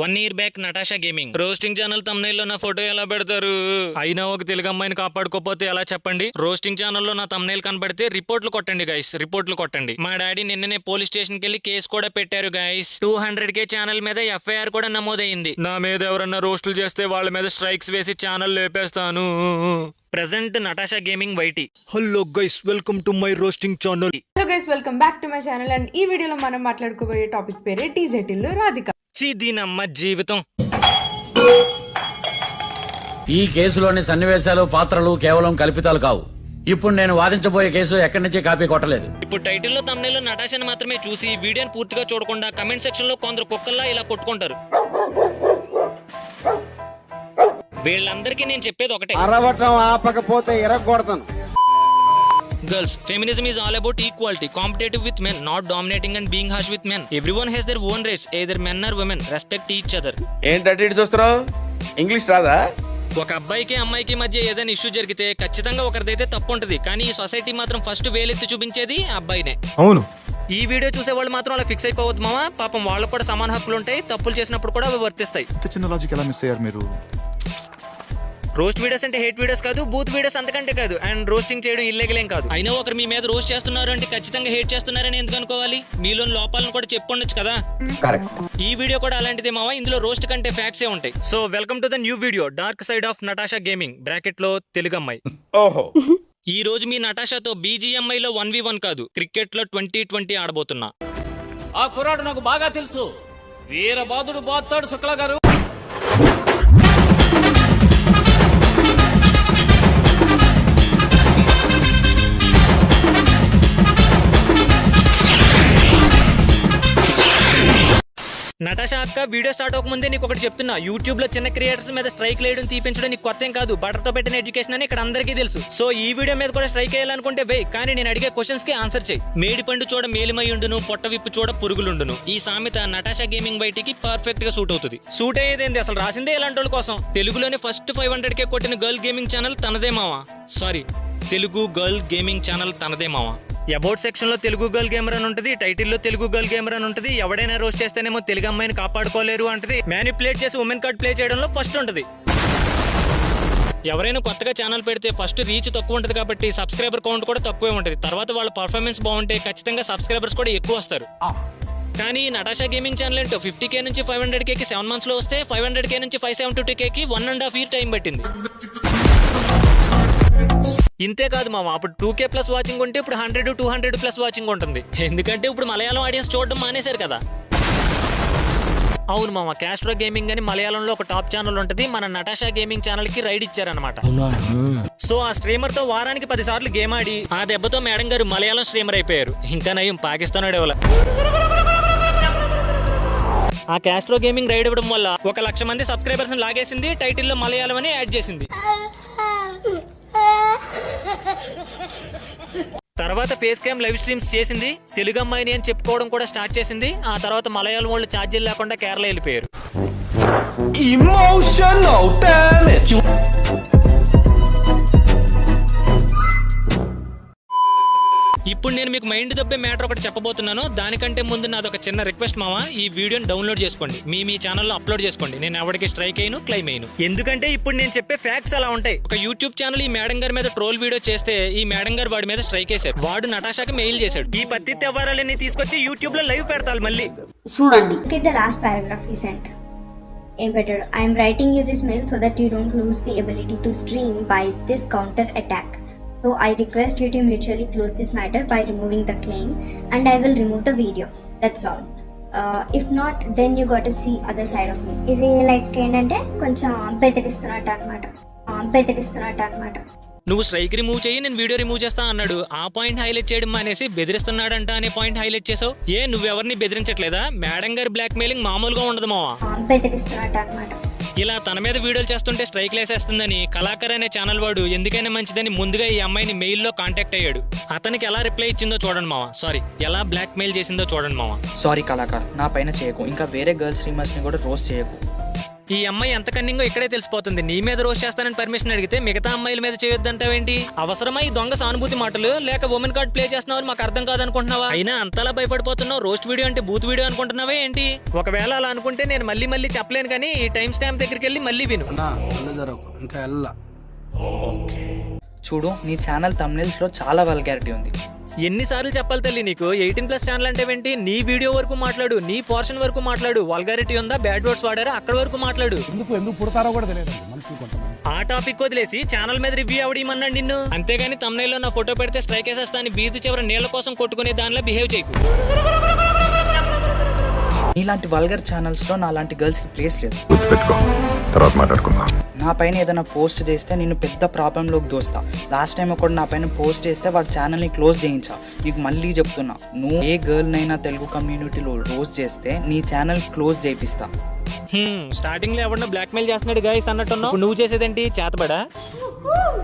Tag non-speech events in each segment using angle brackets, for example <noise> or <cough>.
One year back Natasha gaming roasting channel తమ్నైల్లో నా photo ఎలా పెడతారు? అయినా ఒక తెలుగు అమ్మాయిని కాపాడుకోపోతే ఎలా చెప్పండి? రోస్టింగ్ ఛానల్లో నా తమ్నైల్ కనబడితే రిపోర్ట్లు కొట్టండి గైస్ రిపోర్ట్లు కొట్టండి. మా డాడీ నిన్ననే పోలీస్ స్టేషన్కి వెళ్ళి కేసు కూడా పెట్టారు guys two hundred K channel మీద ఎఫ్ఐఆర్ కూడా నమోదైంది. నా మీద ఎవరన్నా రోస్టులు చేస్తే వాళ్ళ మీద స్ట్రైక్స్ వేసి channel లేపేస్తాను. Present Natasha gaming YT hello guys welcome to my roasting channel hello guys welcome back to my channel and ఈ వీడియోలో మనం మాట్లాడుకోబోయే టాపిక్ పేరే టీజెటిల్లు రాధిక చీ దీనమ్మ జీవితం. ఈ కేసులోని సన్నివేశాలు పాత్రలు కేవలం కల్పితాలు కావు. ఇప్పుడు నేను వాదించబోయే కేసు ఎక్కడి నుంచి కాపీ కొట్టలేదు. ఇప్పుడు టైటిల్లో తమ్నేల్లో నటాషాని మాత్రమే చూసి వీడియోని పూర్తిగా చూడకుండా కమెంట్ సెక్షన్లో కొందరు కుక్కల్లా ఇలా కొట్టుకుంటారు. వీళ్ళందరికీ నేను చెప్పేది ఒకటే. అరవటం ఆపకపోతే ఎరగొడతాను girls feminism is all about equality competitive with men not dominating and being harsh with men everyone has their own rights either men or women respect each other ఏంటంటే ఇటు చూస్తున్నావు? ఇంగ్లీష్ రాదా? ఒక అబ్బాయికి అమ్మాయికి మధ్య ఏదైనా ఇష్యూ జరిగితే ఖచ్చితంగా ఒకరిదైతే తప్పు ఉంటుంది. కానీ ఈ సొసైటీ మాత్రం ఫస్ట్ వేలెత్తి చూపించేది ఆ అబ్బాయినే. అవును. ఈ వీడియో చూసే వాళ్ళు మాత్రం అలా ఫిక్స్ అయిపోవద్దు మామ. పాపం వాళ్ళకు కూడా సమాన హక్కులు ఉంటాయి. తప్పులు చేసినప్పుడు కూడా అవి వర్తిస్తాయి. ఇంత చిన్న లాజిక్ ఎలా మిస్ అయ్యారు మీరు? రోస్ట్ వీడియోస్ అంటే హేట్ వీడియోస్ కాదు బూత్ వీడియోస్ అంతకంటే కాదు. అండ్ రోస్టింగ్ చేయడం ఇల్లీగల్ ఏం కాదు. అయినా ఒకరు మీ మీద రోస్ట్ చేస్తున్నారు అంటే ఖచ్చితంగా హేట్ చేస్తున్నారని ఎందుకు అనుకోవాలి? మీలోని లోపాలను కూడా చెప్పుండొచ్చు కదా? ఈ వీడియో కూడా అలాంటిదే మావా ఇందులో రోస్ట్ కంటే ఫ్యాక్ట్స్ ఏ ఉంటాయి? So welcome to the new video dark side of Natasha gaming బ్రాకెట్లో తెలుగు అమ్మాయి ఓహో. ఈ రోజు మీ నటాషాతో బీజీఎంఐ లో వన్ వి వన్ కాదు క్రికెట్లో ట్వంటీ ట్వంటీ ఆడబోతున్నా. ఆ కుర్రాడు నాకు బాగా తెలుసు. వీరబాదుడు బాతాడు శుక్ల గారు. నటాషా వీడియో స్టార్ట్ అవ్వకముందే నీకు ఒకటి చెప్తున్నా. యూట్యూబ్లో చిన్న క్రియేటర్స్ మీద స్ట్రైక్ లేయడం తీపించడం నీకు కొత్త ఏం కాదు. బటర్తో పెట్టిన ఎడ్యుకేషన్ అని ఇక్కడ అందరికీ తెలుసు. సో ఈ వీడియో మీద కూడా స్ట్రైక్ వేయాలనుకుంటే వే కానీ నేను అడిగే క్వశ్చన్స్కి ఆన్సర్ చేయి. మేడి పండు చూడ మేలిమై ఉండును పొట్ట విప్పు చూడ పురుగులుండును. ఈ సామెత నటాషా గేమింగ్ బయటికి పర్ఫెక్ట్గా సూట్ అవుతుంది. సూట్ అయ్యేదేంది? అసలు రాసిందే ఇలాంటి వాళ్ళ కోసం. తెలుగులోనే ఫస్ట్ ఫైవ్ హండ్రెడ్ కే కొట్టిన గర్ల్ గేమింగ్ ఛానల్ తనదే మావా? Sorry Telugu girl gaming channel తనదే మావా? అబౌట్ సెక్షన్లో తెలుగు గర్ల్ గేమర్ అని ఉంటుంది టైటిల్లో తెలుగు గర్ల్ గేమర్ అని ఉంటుంది ఎవడైనా రోస్ట్ చేస్తేనేమో తెలుగు అమ్మాయిని కాపాడుకోలేరు అంటది మ్యానిపులేట్ చేసి ఉమెన్ కార్డ్ ప్లే చేయడంలో ఫస్ట్ ఉంటుంది. ఎవరైనా కొత్తగా ఛానల్ పెడితే ఫస్ట్ రీచ్ తక్కువ ఉంటుంది కాబట్టి సబ్స్క్రైబర్ కౌంట్ కూడా తక్కువే ఉంటుంది. తర్వాత వాళ్ళ పర్ఫార్మెన్స్ బాగుంటే ఖచ్చితంగా సబ్స్క్రైబర్స్ కూడా ఎక్కువ వస్తారు. కానీ నటాషా గేమింగ్ ఛానల్ ఏంటో ఫిఫ్టీ కే నుంచి ఫైవ్ హండ్రెడ్ కేకి సెవెన్ మంత్స్లో వస్తే ఫైవ్ హండ్రెడ్ కే నుంచి five seventy two కేకి one and half year time పట్టింది. ఇంతే కాదు మామ అప్పుడు టూ కే ప్లస్ వాచింగ్ ఉంటే ఇప్పుడు hundred two hundred plus watching ఉంటుంది. ఎందుకంటే ఇప్పుడు మలయాళం ఆడియన్స్ చూడడం మానేశారు కదా. అవును మామ క్యాస్ట్రో గేమింగ్ అని మలయాళంలో ఒక టాప్ ఛానల్ ఉంటుంది. మన నటాషా గేమింగ్ ఛానల్కి రైడ్ ఇచ్చారనమాట సో ఆ స్ట్రీమర్తో వారానికి పది సార్లు గేమ్ ఆడి ఆ దెబ్బతో మేడం గారు మలయాళం స్ట్రీమర్ అయిపోయారు. ఇంకా నయం పాకిస్తాన్ వాడేవాళ్ళ ఆ క్యాస్ట్రో గేమింగ్ రైడ్ ఇవ్వడం వల్ల ఒక లక్ష మంది సబ్స్క్రైబర్స్ లాగేసింది టైటిల్లో మలయాళం అని యాడ్ చేసింది. తర్వాత ఫేస్ క్యామ్ లైవ్ స్ట్రీమ్స్ చేసింది. తెలుగు అమ్మాయిని అని చెప్పుకోవడం కూడా స్టార్ట్ చేసింది. ఆ తర్వాత మలయాళం వాళ్ళు ఛార్జీలు లేకుండా కేరళ వెళ్ళిపోయారు. ఇప్పుడు నేను మీకు మైండ్ దబ్బే మ్యాటర్ ఒకటి చెప్పబోతున్నాను. దానికంటే ముందు నాది ఒక చిన్న రిక్వెస్ట్ మామ. ఈ వీడియోని డౌన్లోడ్ చేసుకోండి. మీ మీ ఛానల్లో అప్లోడ్ చేసుకోండి. నేను ఎవరికి స్ట్రైక్ అయ్యను క్లైమ్ అయ్యను. ఎందుకంటే ఇప్పుడు నేను చెప్పే ఫ్యాక్ట్స్ అలా ఉంటాయి. ఒక యూట్యూబ్ ఛానల్ ఈ మేడం గారి మీద ట్రోల్ వీడియో చేస్తే ఈ మేడం గారు వాడి మీద స్ట్రైక్ వేశారు వాడు నటాషాకి మెయిల్ చేశాడు. ఈ పత్తి తెవ్వారాలని తీసుకొచ్చి యూట్యూబ్లో లైవ్ పెడతారు మళ్ళీ. చూడండి. He sent. ఏం పెట్టాడు? I'm writing you this mail so that you don't lose the ability to stream by this counter attack so I request you to mutually close this matter by removing the claim and I will remove the video that's all if not then you got see other side of me ఇది like ఏంటంటే కొంచెం బెదిరిస్తున్నట్టు అనమాట బెదిరిస్తున్నట్టు అనమాట నువ్వు strike remove చేయి నేను video remove చేస్తా అన్నాడు. ఆ పాయింట్ హైలైట్ చేయడం మానేసి బెదిరిస్తున్నాడంట అనే పాయింట్ హైలైట్ చేసావు? ఏ నువ్వెవరిని బెదిరించట్లేదా? మేడం గారి బ్లాక్ మెయిలింగ్ మామూలుగా ఉండదు మావా? బెదిరిస్తున్నట్టు అనమాట ఇలా తన మీద వీడియోలు చేస్తుంటే స్ట్రైక్ లేసేస్తుందని కళాకర్ అనే ఛానల్ వాడు ఎందుకైనా మంచిదని ముందుగా ఈ అమ్మాయిని మెయిల్లో కాంటాక్ట్ అయ్యాడు. అతనికి ఎలా రిప్లై ఇచ్చిందో చూడండి మావా. సారీ ఎలా బ్లాక్ మెయిల్ చేసిందో చూడండి మావా. సారీ కళాకార్ నా పైన చేయకు. ఇంకా వేరే గర్ల్ స్ట్రీమర్స్ని కూడా రోస్ట్ చేయకు. ఈ అమ్మాయి ఎంత కన్నింగో ఇక్కడే తెలిసిపోతుంది. నీ మీద రోస్ట్ చేస్తానని పర్మిషన్ అడిగితే మిగతా అమ్మాయిల మీద చేయొద్దంటావేంటి? అవసరమా ఈ దొంగ సానుభూతి మాటలు? లేక ఉమెన్ కార్డ్ ప్లే చేస్తున్నావు మాకు అర్థం కాదనుకుంటున్నావా? అయినా అంతలా భయపడిపోతున్నావు? రోస్ట్ వీడియో అంటే బూత్ వీడియో అనుకుంటున్నావా ఏంటి? ఒకవేళ అలా అనుకుంటే నేను మళ్ళీ మళ్ళీ చెప్పలేను కానీ ఈ టైం స్టాంప్ దగ్గరికి వెళ్ళి మళ్ళీ విను. ఇంకా వెళ్ళా చూడు నీ ఛానల్ తమ్నెల్స్లో చాలా వల్గారిటీ ఉంది. ఎన్నిసార్లు చెప్పాలి తల్లి నీకు? ఎయిటీన్ ప్లస్ ఛానల్ అంటే ఏంటి? నీ వీడియో వరకు మాట్లాడు నీ పోర్షన్ వరకు మాట్లాడు. వల్గారిటీ ఉందా? బ్యాడ్ వర్డ్స్ వాడారా? అక్కడ వరకు మాట్లాడు. ఎందుకు ఎందుకు పుడతారో కూడా తెలియదు ఆ టాపిక్ వదిలేసి ఛానల్ మీద రివ్యూ అవడమన్నాడు నిన్ను. అంతేగాని తమ్నైల్లో నా ఫోటో పెడితే స్ట్రైక్ వేసేస్తా అని బీది చివర నీళ్ళ కోసం కొట్టుకునే దానిలో బిహేవ్ చేయకు. నీలాంటి వల్గర్ ఛానల్స్లో నా లాంటి గర్ల్స్కి ప్లేస్ లేదు. తర్వాత మాట్లాడుకుందాం. నా పైన ఏదైనా పోస్ట్ చేస్తే నేను పెద్ద ప్రాబ్లంలోకి దోస్తా. లాస్ట్ టైం ఒకటి నా పైన పోస్ట్ చేస్తే వాడి ఛానల్ని క్లోజ్ చేయించా. నీకు మళ్ళీ చెప్తున్నా నువ్వు ఏ గర్ల్ నైనా తెలుగు కమ్యూనిటీలో రోజ్ చేస్తే నీ ఛానల్ క్లోజ్ చేపిస్తా స్టార్టింగ్లో ఎవడన్నా బ్లాక్ మెయిల్ చేస్తున్నాడు గాయస్ అన్నట్టున్నావు. నువ్వు చేసేదేంటి? చేతబడా?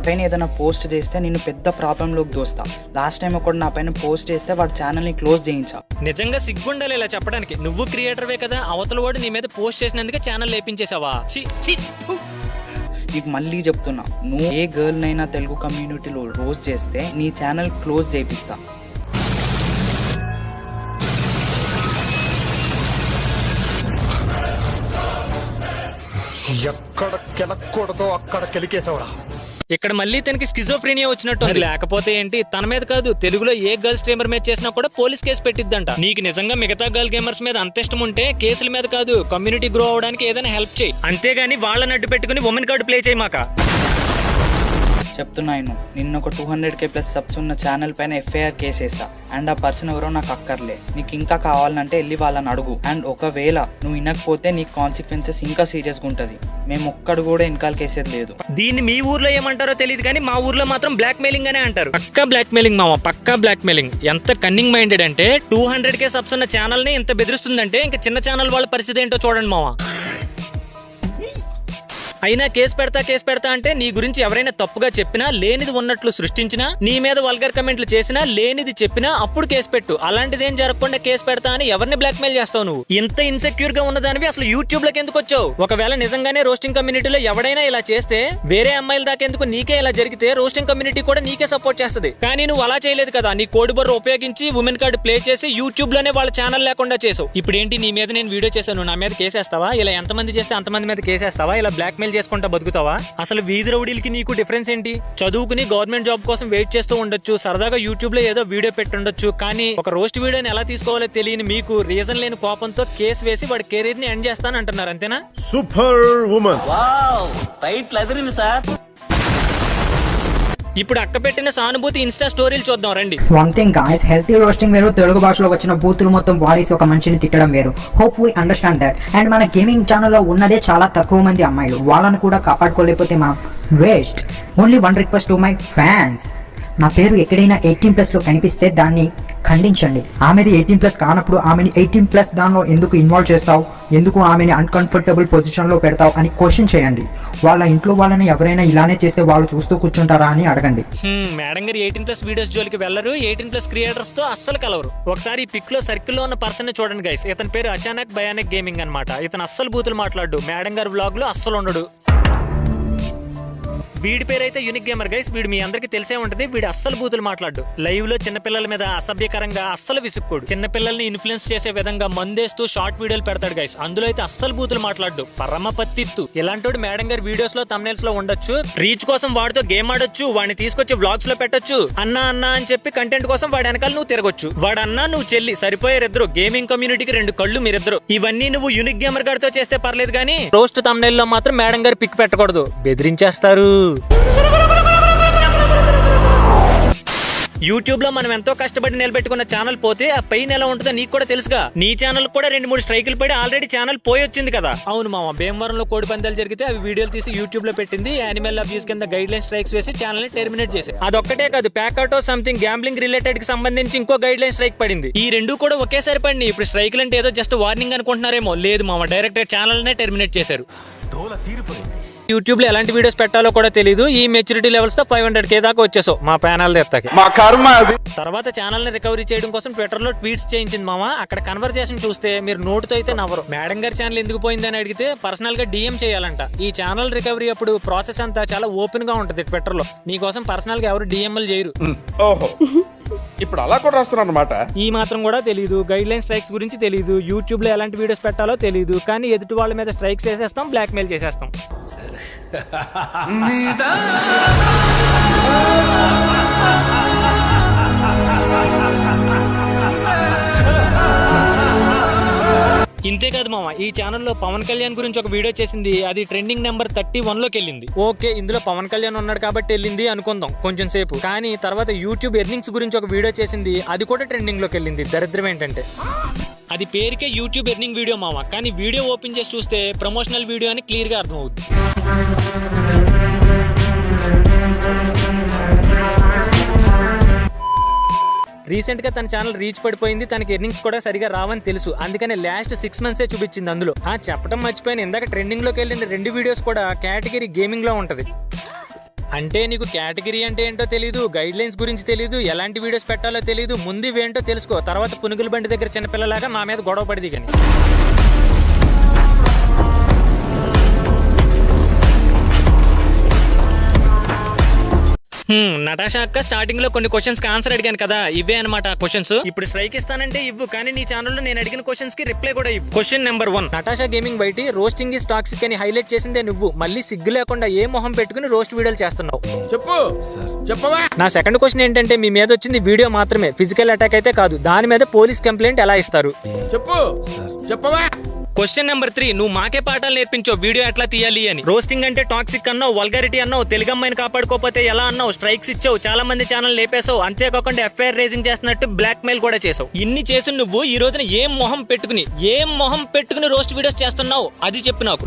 పైన ఏదైనా పోస్ట్ చేస్తే నేను పెద్ద ప్రాబ్లంలోకి దోస్తా. లాస్ట్ టైం ఒకటి నా పైన పోస్ట్ చేస్తే వాడి ఛానల్ని క్లోజ్ చేయించా. నిజంగా సిగ్గుండాలి ఇలా చెప్పడానికి. నువ్వు క్రియేటర్వే కదా అవతల వాడు నీ మీద పోస్ట్ చేసినందుకే ఛానల్ లేపించేసావా. నీకు మళ్ళీ చెప్తున్నా నువ్వు ఏ గర్ల్ నైనా తెలుగు కమ్యూనిటీలో రోజ్ చేస్తే నీ ఛానల్ క్లోజ్ చేపిస్తా ఎక్కడ కెలక్కూడదో అక్కడ కెలికేసావురా ఇక్కడ మళ్ళీ తనకి స్కిజోఫ్రీనియా వచ్చినట్టు. లేకపోతే ఏంటి? తన మీద కాదు తెలుగులో ఏ గర్ల్ స్ట్రీమర్ మీద చేసినా కూడా పోలీస్ కేసు పెట్టిద్దంట. నీకు నిజంగా మిగతా గర్ల్ గేమర్స్ మీద అంత ఇష్టం ఉంటే కేసుల మీద కాదు కమ్యూనిటీ గ్రో అవడానికి ఏదైనా హెల్ప్ చేయి. అంతేగాని వాళ్ళని అడ్డు పెట్టుకుని ఉమెన్ కార్డు ప్లే చేయి మాక చెప్తున్నా నేను నిన్న ఒక two hundred K plus subs ఉన్న ఛానల్ పైన ఎఫ్ఐఆర్ కేసు వేసా అండ్ ఆ పర్సన్ ఎవరో నాకు అక్కర్లే. నీకు ఇంకా కావాలంటే వెళ్ళి వాళ్ళని అడుగు. అండ్ ఒకవేళ నువ్వు వినకపోతే నీకు కాన్సిక్వెన్సెస్ ఇంకా సీరియస్గా ఉంటుంది. మేము ఒక్కడు కూడా ఇన్కాల్ కేసేది లేదు. దీన్ని మీ ఊర్లో ఏమంటారో తెలియదు కానీ మా ఊర్లో మాత్రం బ్లాక్ మెయిలింగ్ అనే అంటారు. పక్కా బ్లాక్ మెయిలింగ్ మామ పక్కా బ్లాక్ మెయిలింగ్ ఎంత కన్నింగ్ మైండెడ్ అంటే టూ హండ్రెడ్ కే సబ్స్ ఉన్న ఛానల్ని ఇంత బెదిరిస్తుందంటే ఇంకా చిన్న ఛానల్ వాళ్ళ పరిస్థితి ఏంటో చూడండి మామ అయినా కేసు పెడతా కేసు పెడతా అంటే నీ గురించి ఎవరైనా తప్పుగా చెప్పినా లేనిది ఉన్నట్లు సృష్టించినా నీ మీద వల్గర్ కమెంట్లు చేసినా లేనిది చెప్పినా అప్పుడు కేసు పెట్టు. అలాంటిదేం జరగకుండా కేసు పెడతా అని ఎవరిని బ్లాక్మెయిల్ చేస్తావు నువ్వు? ఇంత ఇన్సెక్యూర్గా ఉన్నదానివి అసలు యూట్యూబ్లోకి ఎందుకు వచ్చావు? ఒకవేళ నిజంగానే రోస్టింగ్ కమ్యూనిటీలో ఎవడైనా ఇలా చేస్తే వేరే అమ్మాయిల దాకా ఎందుకు నీకే ఇలా జరిగితే రోస్టింగ్ కమ్యూనిటీ కూడా నీకే సపోర్ట్ చేస్తుంది. కానీ నువ్వు అలా చేయలేదు కదా. నీ కోడ్ బర్ర ఉపయోగించి ఉమెన్ కార్డు ప్లే చేసి యూట్యూబ్లోనే వాళ్ళ ఛానల్ లేకుండా చేసావు. ఇప్పుడు ఏంటి నీ మీద నేను వీడియో చేశాను నా మీద కేసేస్తావా? ఇలా ఎంతమంది చేస్తే అంతమంది మీద కేసేస్తావా? ఇలా బ్లాక్ చేసుకుంటా బతుకుతావా? అసలు వీధి రౌడీలకి నీకు డిఫరెన్స్ ఏంటి? చదువుకుని గవర్నమెంట్ జాబ్ కోసం వెయిట్ చేస్తూ ఉండొచ్చు సరదాగా యూట్యూబ్లో ఏదో వీడియో పెట్టుండొచ్చు కానీ ఒక రోస్ట్ వీడియోని ఎలా తీసుకోవాలో తెలియని మీకు రీజన్ లేని కోపంతో కేసు వేసి వాడి కెరీర్ని ఎండ్ చేస్తాను అంటున్నారు అంతేనా? సూపర్ ఉమెన్ ఇప్పుడు అక్క పెట్టిన సానుభూతి ఇన్స్టా స్టోరీలు చూద్దాం రండి. One thing guys healthy roasting వేరు తెలుగు భాషలో వచ్చిన బూతులు మొత్తం బాడీస్ ఒక మనిషిని తిట్టడం వేరు. Hope we understand that and మన గేమింగ్ ఛానల్లో ఉన్నదే చాలా తక్కువ మంది అమ్మాయిలు. వాళ్ళను కూడా కాపాడుకోలేకపోతే మనం waste only one request to my fans నా పేరు ఎక్కడైనా ఎయిటీన్ ప్లస్లో కనిపిస్తే దాన్ని ఖండించండి. ఆమెది ఎయిటీన్ ప్లస్ కానప్పుడు ఆమెని ఎయిటీన్ ప్లస్ దానిలో ఎందుకు ఇన్వాల్వ్ చేస్తావు? ఎందుకు ఆమెని అన్కంఫర్టబుల్ పొజిషన్లో పెడతావు అని క్వశ్చన్ చేయండి. వాళ్ళ ఇంట్లో వాళ్ళని ఎవరైనా ఇలానే చేస్తే వాళ్ళు చూస్తూ కూర్చుంటారా అని అడగండి. మేడం గారు ఎయిటీన్ ప్లస్ వీడియోస్ జోలికి వెళ్ళరు ఎయిటీన్ ప్లస్ క్రియేటర్స్తో అస్సలు కలవరు. ఒకసారి ఈ పిక్లో సర్కిల్లో ఉన్న పర్సన్ చూడండి గైస్ ఇతని పేరు అచానక్ భయానక్ గేమింగ్ అనమాట ఇతను అస్సలు బూతులు మాట్లాడు. మేడం గారి బ్లాగ్లో అస్సలు ఉండడు. వీడి పేరు అయితే యూనిక్ గేమర్ గైస్ వీడు మీ అందరికి తెలిసే ఉంటది. వీడు అస్సలు బూతులు మాట్లాడు లైవ్లో చిన్నపిల్లల మీద అసభ్యకరంగా అస్సలు విసుక్కోడు. చిన్నపిల్లల్ని ఇన్ఫ్లుయెన్స్ చేసే విధంగా మందేస్తూ షార్ట్ వీడియోలు పెడతాడు గైస్ అందులో అయితే అస్సలు బూతులు మాట్లాడు పరమ పత్తిత్తు. ఇలాంటి మేడం గారి వీడియోస్లో తమ్నేల్స్లో ఉండొచ్చు. రీచ్ కోసం వాడితో గేమ్ ఆడొచ్చు. వాడిని తీసుకొచ్చి వ్లాగ్స్లో పెట్టొచ్చు. అన్నా అన్నా అని చెప్పి కంటెంట్ కోసం వాడి వెనకాల నువ్వు తిరగొచ్చు. వాడన్నా నువ్వు చెల్లి. సరిపోయారిద్దరు. గేమింగ్ కమ్యూనిటీకి రెండు కళ్ళు మీరిద్దరు. ఇవన్నీ నువ్వు యూనిక్ గేమర్ గారితో చేస్తే పర్లేదు కానీ రోస్ట్ తమ్నేల్లో మాత్రం మేడం గారి పిక్ పెట్టకూడదు. బెదిరించేస్తారు. యూట్యూబ్లో మనం ఎంతో కష్టపడి నిలబెట్టుకున్న ఛానల్ పోతే ఆ పెయిన్ ఎలా ఉంటుందో నీకు కూడా తెలుసుగా. నీ ఛానల్ కూడా రెండు మూడు స్ట్రైకులు పడి ఆల్రెడీ ఛానల్ పోయి వచ్చింది కదా. అవును మామ భీమవరంలో కోడి పందాలు జరిగితే అవి వీడియోలు తీసి యూట్యూబ్లో పెట్టింది యానిమల్ అబ్యూస్ కింద గైడ్ లైన్ స్ట్రైక్స్ వేసి ఛానల్ని టెర్మినేట్ చేసి అదొక్కటే కాదు ప్యాకౌట్ సంథింగ్ గ్యాంబ్లింగ్ రిలేటెడ్కి సంబంధించి ఇంకో గైడ్ లైన్ స్ట్రైక్ పడింది. ఈ రెండు కూడా ఒకేసారి పడింది ఇప్పుడు స్ట్రైకులు అంటే ఏదో జస్ట్ వార్నింగ్ అనుకుంటున్నారేమో. లేదు మామ డైరెక్ట్ ఛానల్ నే టెర్మినేట్ చేశారు. లో ఎలాంటి వీడియోస్ పెట్టాలో కూడా తెలియదు ఈ మెచ్యూరిటీ లెవెల్స్తో ఫైవ్ హండ్రెడ్ కే దాకా వచ్చేసావు. మా ప్యానల్ ఎత్తాకి మా కర్మ అది. తర్వాత ఛానల్ని రికవరీ చేయడం కోసం ట్విట్టర్లో ట్వీట్స్ చేయించింది మామ. అక్కడ కన్వర్జేషన్ చూస్తే మీరు నోటుతో అయితే నవ్వరు. మేడం గారి ఛానల్ ఎందుకు పోయిందని అడిగితే పర్సనల్గా డిఎం చేయాలంట. ఈ ఛానల్ రికవరీ అప్పుడు ప్రాసెస్ అంతా చాలా ఓపెన్గా ఉంటది ట్విట్టర్లో నీకోసం పర్సనల్గా ఎవరు డిఎంఎల్ చేయరు. ఓహో. ఇప్పుడు అలా కూడా రాస్తున్నాను అనమాట ఈ మాత్రం కూడా తెలియదు గైడ్ లైన్ స్ట్రైక్స్ గురించి తెలియదు యూట్యూబ్లో ఎలాంటి వీడియోస్ పెట్టాలో తెలియదు కానీ ఎదుటి వాళ్ళ మీద స్ట్రైక్స్ చేసేస్తాం బ్లాక్ మెయిల్ చేసేస్తాం. <laughs> ఇంతే కాదు మామ ఈ ఛానల్లో పవన్ కళ్యాణ్ గురించి ఒక వీడియో చేసింది. అది ట్రెండింగ్ నెంబర్ థర్టీ వన్లోకి వెళ్ళింది. ఓకే ఇందులో పవన్ కళ్యాణ్ ఉన్నాడు కాబట్టి వెళ్ళింది అనుకుందాం కొంచెం సేపు. కానీ తర్వాత యూట్యూబ్ ఎర్నింగ్స్ గురించి ఒక వీడియో చేసింది. అది కూడా ట్రెండింగ్లోకి వెళ్ళింది. దరిద్రం ఏంటంటే. అది పేరుకే యూట్యూబ్ ఎర్నింగ్ వీడియో మామ. కానీ వీడియో ఓపెన్ చేసి చూస్తే ప్రమోషనల్ వీడియో అని క్లియర్గా అర్థమవుతుంది రీసెంట్గా తన ఛానల్ రీచ్ పడిపోయింది తనకి ఎర్నింగ్స్ కూడా సరిగా రావని తెలుసు. అందుకనే లాస్ట్ సిక్స్ మంత్సే చూపించింది అందులో. ఆ చెప్పడం మర్చిపోయిన. ఇందాక ట్రెండింగ్లోకి వెళ్ళిన రెండు వీడియోస్ కూడా కేటగిరీ గేమింగ్లో ఉంటది. అంటే నీకు కేటగిరీ అంటే ఏంటో తెలియదు గైడ్ లైన్స్ గురించి తెలియదు ఎలాంటి వీడియోస్ పెట్టాలో తెలియదు ముందు ఇవేంటో తెలుసుకో. తర్వాత పునుగుల బండి దగ్గర చిన్నపిల్లలాగా మా మీద గొడవ పడిది కానీ. నటాషా అక్క స్టార్టింగ్లో కొన్ని క్వశ్చన్స్కి ఆన్సర్ అడిగాను కదా ఇవే అనమాట క్వశ్చన్స్ ఇప్పుడు స్ట్రైక్ ఇస్తానంటే ఇవ్వు కానీ నీ ఛానల్లో నేను అడిగిన క్వశ్చన్స్కి రిప్లై కూడా ఇవ్వు. Question number one Natasha gaming బయటి రోస్టింగ్ ఇస్ టాక్సిక్ అని హైలైట్ చేసిందే నువ్వు. మళ్ళీ సిగ్గు లేకుండా ఏ మొహం పెట్టుకుని రోస్ట్ వీడియోలు చేస్తున్నావు? చెప్పు. చెప్పవా? నా సెకండ్ క్వశ్చన్ ఏంటంటే మీ మీద వచ్చింది వీడియో మాత్రమే. ఫిజికల్ అటాక్ అయితే కాదు. దాని మీద పోలీస్ కంప్లైంట్ ఎలా ఇస్తారు? చెప్పు. చెప్పవా? క్వశ్చన్ నెంబర్ త్రీ నువ్వు మాకే పాఠాలు నేర్పించావు వీడియో ఎట్లా తీయాలి అని? రోస్టింగ్ అంటే టాక్సిక్ అన్నావు వల్గారిటీ అన్నావు తెలుగు అమ్మాయిని కాపాడుకోకపోతే ఎలా అన్నావు స్ట్రైక్స్ ఇచ్చావు చాలా మంది ఛానల్ లేపేసావు అంతేకాకుండా ఎఫ్ఐఆర్ రేజింగ్ చేస్తున్నట్టు బ్లాక్ మెయిల్ కూడా చేసావు ఇన్ని చేసి నువ్వు ఈ రోజున ఏం మొహం పెట్టుకుని ఏం మొహం పెట్టుకుని రోస్ట్ వీడియోస్ చేస్తున్నావు? అది చెప్పు నాకు.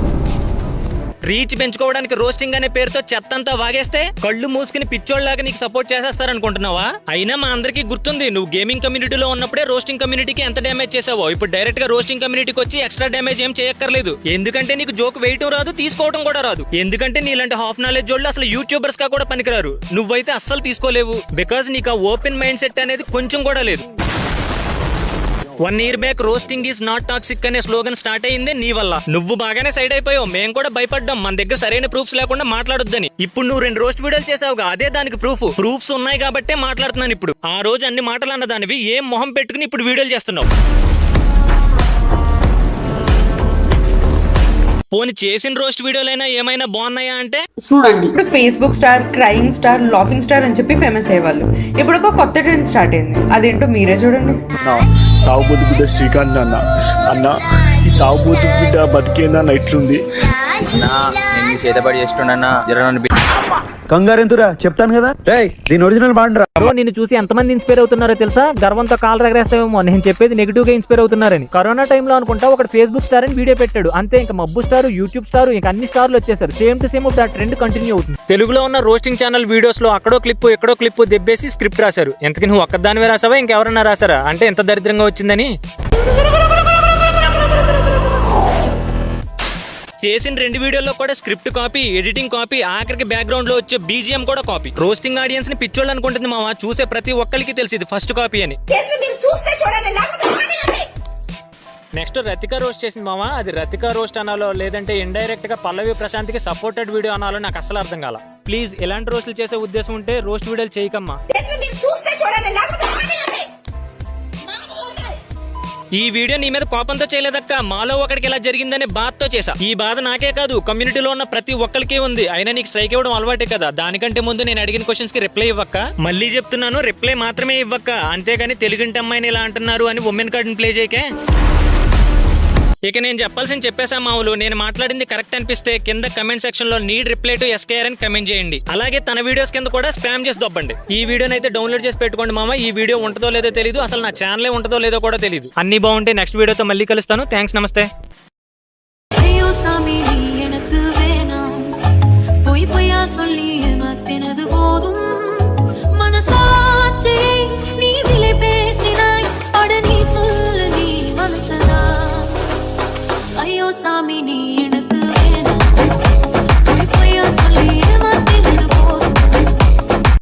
రీచ్ పెంచుకోవడానికి రోస్టింగ్ అనే పేరుతో చెత్త అంతా వాగేస్తే కళ్ళు మూసుకుని పిచ్చోళ్ళలాగా నీకు సపోర్ట్ చేసేస్తారనుకుంటున్నావా? అయినా మా అందరికీ గుర్తుంది నువ్వు గేమింగ్ కమ్యూనిటీలో ఉన్నప్పుడే రోస్టింగ్ కమ్యూనిటీకి ఎంత డ్యామేజ్ చేసావో. ఇప్పుడు డైరెక్ట్గా రోస్టింగ్ కమ్యూనిటీకి వచ్చి ఎక్స్ట్రా డ్యామేజ్ ఏం చేయక్కర్లేదు. ఎందుకంటే నీకు జోక్ వేయటం రాదు తీసుకోవడం కూడా రాదు. ఎందుకంటే నీలాంటి హాఫ్ నాలెడ్జ్ వాళ్ళు అసలు యూట్యూబర్స్గా కూడా పనికిరారు. నువ్వైతే అస్సలు తీసుకోలేవు. బికాస్ నీకు ఆ ఓపెన్ మైండ్ సెట్ అనేది కొంచెం కూడా లేదు. One year back roasting is not toxic అనే స్లోగన్ స్టార్ట్ అయింది నీ వల్ల. నువ్వు బాగానే సైడ్ అయిపోయావు. మేము కూడా భయపడ్డాం. మన దగ్గర సరైన ప్రూఫ్స్ లేకుండా మాట్లాడొద్దని. ఇప్పుడు నువ్వు రెండు రోస్ట్ వీడియోలు చేసావుగా. అదే దానికి ప్రూఫ్ ప్రూఫ్స్ ఉన్నాయి కాబట్టే మాట్లాడుతున్నాను ఇప్పుడు. ఆ రోజు అన్ని మాటలు అన్న దానివి ఏం మొహం పెట్టుకుని ఇప్పుడు వీడియోలు చేస్తున్నావు? పోనీ చేసిన రోస్ట్ వీడియోలైనా ఏమైనా బాగున్నాయా అంటే? చూడండి. ఇప్పుడు Facebook star crime star laughing star అని చెప్పి ఫేమస్ అయ్యేవాళ్ళు. ఇప్పుడు ఒక కొత్త ట్రెండ్ స్టార్ట్ అయింది. అదేంటో మీరే చూడండి. తాగుబోతు బిడ్డ శ్రీకాంత్ అన్న అన్న ఈ తాగుబోతు బిడ్డ బతికేందన్న ఇట్లుంది నేను చేతబడి చేస్తున్నా జర నన్ను కంగారు ఎంతురా చెప్తాను కదా. రే దీని ఒరిజినల్ బాండ్రా. నిన్ను చూసి ఎంతమంది ఇన్స్పైర్ అవుతున్నారో తెలుసా? గర్వంతో కాలు రగరేస్తావేమో నేను చెప్పేది నెగిటివ్గా ఇన్స్పైర్ అవుతున్నారని. కరోనా టైంలో అనుకుంటా ఒక ఫేస్బుక్ స్టార్ అని వీడియో పెట్టాడు. అంతే ఇంకా మబ్బు స్టార్ యూట్యూబ్ స్టార్ ఇంకా అన్ని స్టార్లు వచ్చేసారు. సేమ్ టు సేమ్ ఆ ట్రెండ్ కంటిన్యూ అవుతుంది. తెలుగులో ఉన్న రోస్టింగ్ ఛానల్ వీడియోస్లో అక్కడో క్లిప్ ఎక్కడో క్లిప్ దెబ్బేసి స్క్రిప్ట్ రాశారు. ఎంతకి నువ్వు ఒక్కదానివే రాసావా? ఇంకెవరన్నా రాసారా అంటే ఎంత దరిద్రంగా వచ్చిందని. చేసిన రెండు వీడియోల్లో కూడా స్క్రిప్ట్ కాపీ ఎడిటింగ్ కాపీ ఆఖరికి బ్యాక్గ్రౌండ్లో వచ్చే బీజిఎం కూడా కాపీ. రోస్టింగ్ ఆడియన్స్ని పిచ్చోళ్ళు అనుకుంటుంది మామ. చూసే ప్రతి ఒక్కరికి తెలిసి ఇది ఫస్ట్ కాపీ అని నెక్స్ట్ రతిక రోస్ట్ చేసింది మామ. అది రతిక రోస్ట్ అనాలో లేదంటే ఇండైరెక్ట్గా పల్లవి ప్రశాంత్కి సపోర్టెడ్ వీడియో అనాలో నాకు అసలు అర్థం కాల. ప్లీజ్ ఎలాంటి రోస్టులు చేసే ఉద్దేశం ఉంటే రోస్ట్ వీడియోలు చేయకమ్మా. ఈ వీడియో నీ మీద కోపంతో చేయలేదక్క. మాలో ఒకడికి ఇలా జరిగిందనే బాధతో చేశా. ఈ బాధ నాకే కాదు కమ్యూనిటీలో ఉన్న ప్రతి ఒక్కరికి ఉంది. అయినా నీకు స్ట్రైక్ ఇవ్వడం అలవాటే కదా. దానికంటే ముందు నేను అడిగిన క్వశ్చన్స్కి రిప్లై ఇవ్వక్క. మళ్ళీ చెప్తున్నాను రిప్లై మాత్రమే ఇవ్వక్క. అంతేగాని తెలుగుంటి అమ్మాయిని ఇలా అంటున్నారు అని ఉమెన్ కార్డుని ప్లే చేయకే. ఇక నేను చెప్పాల్సింది చెప్పేసా మామూలు నేను మాట్లాడింది కరెక్ట్ అనిపిస్తే కింద కమెంట్ సెక్షన్లో నీడ్ రిప్లై టు ఎస్కేఆర్ అని కమెంట్ చేయండి. అలాగే తన వీడియోస్ కింద కూడా స్పామ్ చేసి దొబ్బండి. ఈ వీడియోని అయితే డౌన్లోడ్ చేసి పెట్టుకోండి మామ. ఈ వీడియో ఉంటుందో లేదో తెలియదు అసలు నా ఛానలే ఉంటుందో లేదో కూడా తెలియదు అన్ని బాగుంటే నెక్స్ట్ వీడియోతో మళ్ళీ కలుస్తాను. థ్యాంక్స్. నమస్తే. మనసాచే Diyos amin